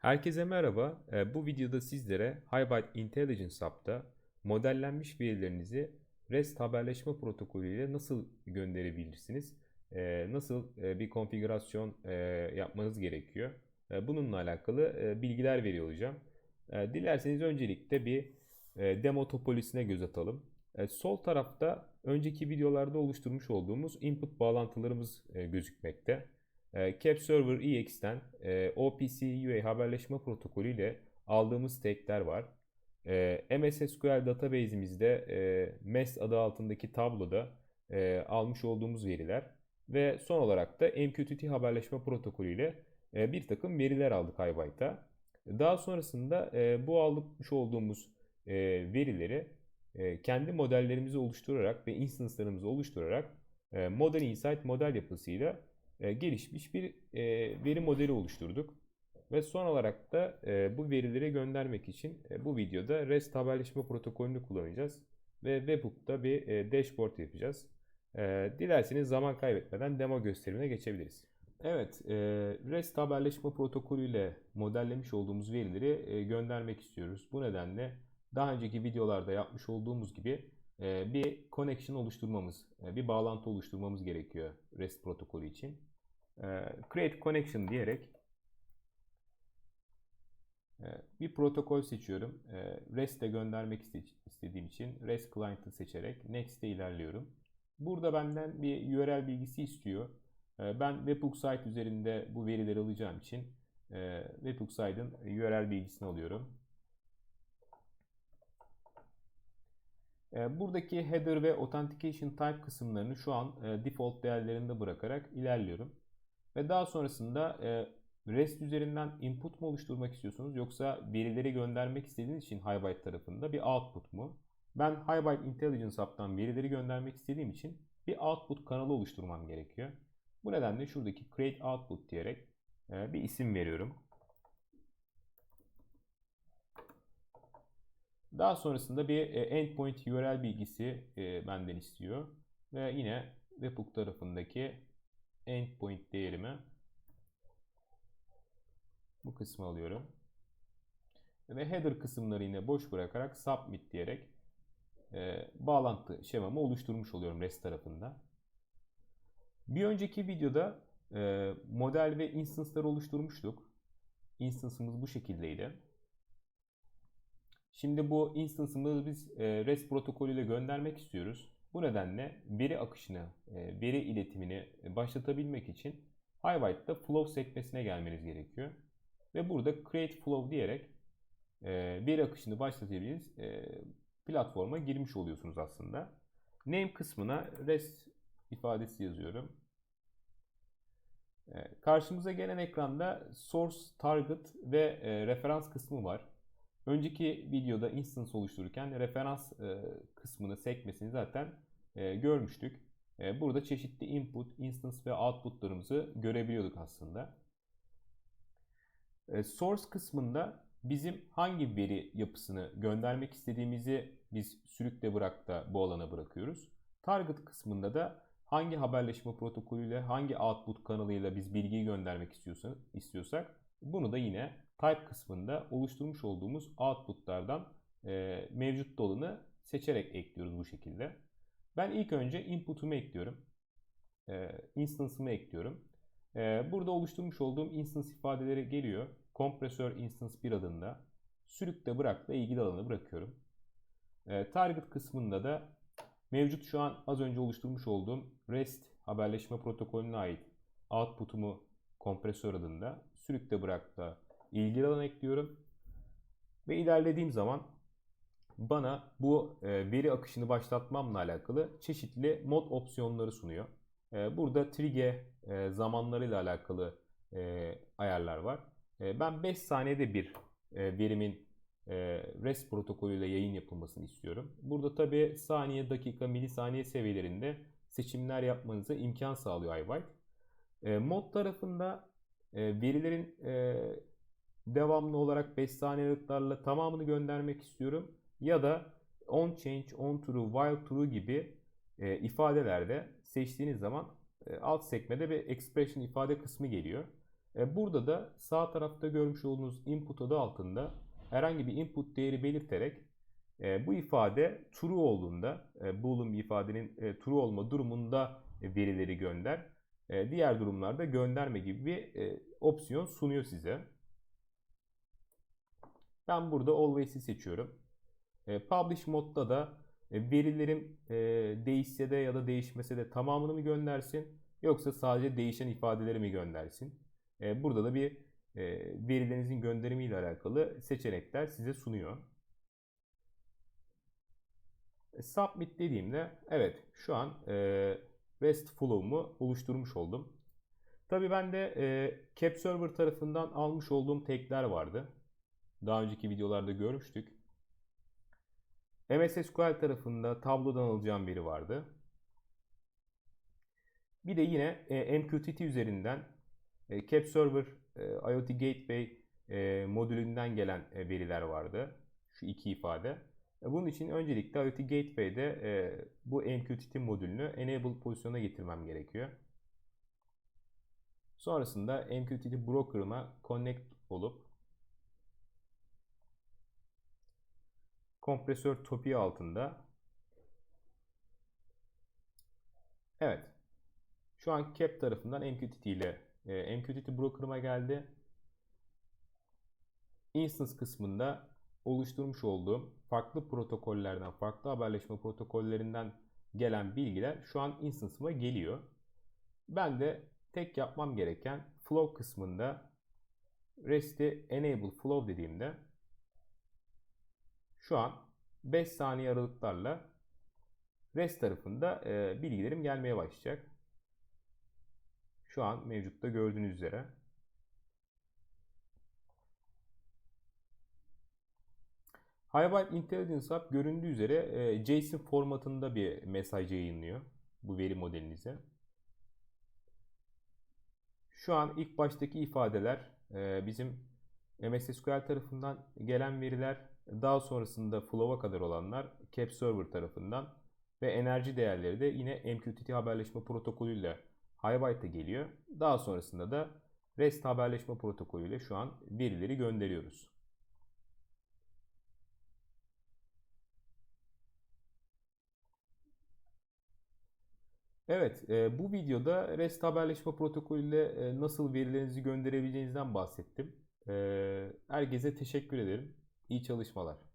Herkese merhaba. Ee, Bu videoda sizlere Highbyte Intelligence Hub'da modellenmiş verilerinizi REST haberleşme protokolüyle nasıl gönderebilirsiniz? Ee, Nasıl e, bir konfigürasyon e, yapmanız gerekiyor? E, Bununla alakalı e, bilgiler veriyor olacağım. Dilerseniz öncelikle bir demo topolojisine göz atalım. Sol tarafta önceki videolarda oluşturmuş olduğumuz input bağlantılarımız gözükmekte. E, Cap Server EX'ten e, OPC UA haberleşme protokolü ile aldığımız tag'ler var. E, MS SQL database'imizde e, MES adı altındaki tabloda e, almış olduğumuz veriler ve son olarak da MQTT haberleşme protokolü ile bir takım veriler aldık Highbyte'a. Daha sonrasında bu almış olduğumuz verileri kendi modellerimizi oluşturarak ve instance'larımızı oluşturarak Model Insight model yapısıyla e, gelişmiş bir e, veri modeli oluşturduk. Ve son olarak da e, bu verileri göndermek için bu videoda REST haberleşme protokolünü kullanacağız. Ve Webhook'ta bir dashboard yapacağız. Dilerseniz zaman kaybetmeden demo gösterimine geçebiliriz. Evet, REST haberleşme protokolüyle modellemiş olduğumuz verileri göndermek istiyoruz. Bu nedenle daha önceki videolarda yapmış olduğumuz gibi bir connection oluşturmamız, bir bağlantı oluşturmamız gerekiyor REST protokolü için. E, Create connection diyerek e, bir protokol seçiyorum. E, REST'e göndermek iste- istediğim için REST client'ı seçerek Next'e ilerliyorum. Burada benden bir URL bilgisi istiyor. Ben Webhook site üzerinde bu verileri alacağım için Webhook site'ın URL bilgisini alıyorum. Buradaki header ve authentication type kısımlarını şu an default değerlerinde bırakarak ilerliyorum. Ve daha sonrasında e, REST üzerinden input mu oluşturmak istiyorsunuz yoksa verileri göndermek istediğiniz için Highbyte tarafında bir output mu? Ben Highbyte Intelligence Hub'dan verileri göndermek istediğim için bir output kanalı oluşturmam gerekiyor. Bu nedenle şuradaki create output diyerek e, bir isim veriyorum. Daha sonrasında bir e, endpoint URL bilgisi e, benden istiyor. Ve yine Webhook tarafındaki endpoint değerimi bu kısmı alıyorum. Ve header kısımları yine boş bırakarak submit diyerek e, bağlantı şemamı oluşturmuş oluyorum REST tarafında. Bir önceki videoda e, model ve instance'ları oluşturmuştuk. Instance'ımız bu şekildeydi. Şimdi bu instance'ımızı biz e, REST protokolüyle göndermek istiyoruz. Bu nedenle veri akışını, e, veri iletimini başlatabilmek için Highbyte'da flow sekmesine gelmeniz gerekiyor. Ve burada create flow diyerek e, veri akışını başlatabildiğiniz e, platforma girmiş oluyorsunuz aslında. Name kısmına REST ifadesi yazıyorum. E, karşımıza gelen ekranda source, target ve e, referans kısmı var. Önceki videoda instance oluştururken referans e, kısmını, sekmesini zaten e, görmüştük. E, burada çeşitli input, instance ve outputlarımızı görebiliyorduk aslında. Source kısmında bizim hangi veri yapısını göndermek istediğimizi biz sürükle bırak da bu alana bırakıyoruz. Target kısmında da hangi haberleşme protokolüyle, hangi output kanalıyla biz bilgiyi göndermek istiyorsak, istiyorsak bunu da yine type kısmında oluşturmuş olduğumuz outputlardan e, mevcut olanı seçerek ekliyoruz bu şekilde. Ben ilk önce input'umu ekliyorum. E, instance'ımı ekliyorum. E, burada oluşturmuş olduğum instance ifadeleri geliyor. Kompresör instance 1 adında sürükle bırakla ilgili alanı bırakıyorum. E, target kısmında da mevcut şu an az önce oluşturmuş olduğum REST haberleşme protokolüne ait output'umu kompresör adında sürükle bırakla ilgili alan ekliyorum. Ve ilerlediğim zaman bana bu e, veri akışını başlatmamla alakalı çeşitli mod opsiyonları sunuyor. E, burada trigger e, zamanlarıyla alakalı ayarlar var. Ben 5 saniyede bir verimin REST protokolüyle yayın yapılmasını istiyorum. Burada tabi saniye, dakika, milisaniye seviyelerinde seçimler yapmanıza imkan sağlıyor iWhite. Mod tarafında verilerin devamlı olarak 5 saniyeliklerle tamamını göndermek istiyorum. Ya da on change, on true, while true gibi e, ifadelerde seçtiğiniz zaman e, alt sekmede bir expression ifade kısmı geliyor. E, burada da sağ tarafta görmüş olduğunuz input adı altında herhangi bir input değeri belirterek e, bu ifade true olduğunda, e, boolean bir ifadenin e, true olma durumunda verileri gönder. E, diğer durumlarda gönderme gibi bir e, opsiyon sunuyor size. Ben burada always'i seçiyorum. E, publish modda da e, verilerim e, değişse de ya da değişmese de tamamını mı göndersin yoksa sadece değişen ifadeleri mi göndersin? E, burada da bir e, verilerinizin gönderimi ile alakalı seçenekler size sunuyor. E, Submit dediğimde evet şu an e, REST flow'umu oluşturmuş oldum. Tabi ben de Cap Server tarafından almış olduğum tagler vardı. Daha önceki videolarda görmüştük. MS SQL tarafında tablodan alacağım veri vardı. Bir de yine MQTT üzerinden Cap Server e, IoT Gateway e, modülünden gelen e, veriler vardı. Şu iki ifade. E, bunun için öncelikle IoT Gateway'de e, bu MQTT modülünü enable pozisyona getirmem gerekiyor. Sonrasında MQTT broker'ıma connect olup kompresör topiği altında Evet. Şu an CAP tarafından MQTT ile e, MQTT broker'ıma geldi. Instance kısmında oluşturmuş olduğum farklı protokollerden, farklı haberleşme protokollerinden gelen bilgiler şu an instance'ıma geliyor. Ben de tek yapmam gereken flow kısmında REST'i enable flow dediğimde şu an 5 saniye aralıklarla REST tarafında e, bilgilerim gelmeye başlayacak. Şu an mevcutta gördüğünüz üzere. HiByte Intelligence Hub göründüğü üzere e, JSON formatında bir mesaj yayınlıyor bu veri modelinize. Şu an ilk baştaki ifadeler e, bizim MS SQL tarafından gelen veriler, daha sonrasında Flow'a kadar olanlar Cap Server tarafından ve enerji değerleri de yine MQTT haberleşme protokolüyle HiByte'a geliyor. Daha sonrasında da REST haberleşme protokolüyle şu an verileri gönderiyoruz. Evet, e, bu videoda REST haberleşme protokolüyle e, nasıl verilerinizi gönderebileceğinizden bahsettim. E, herkese teşekkür ederim. İyi çalışmalar.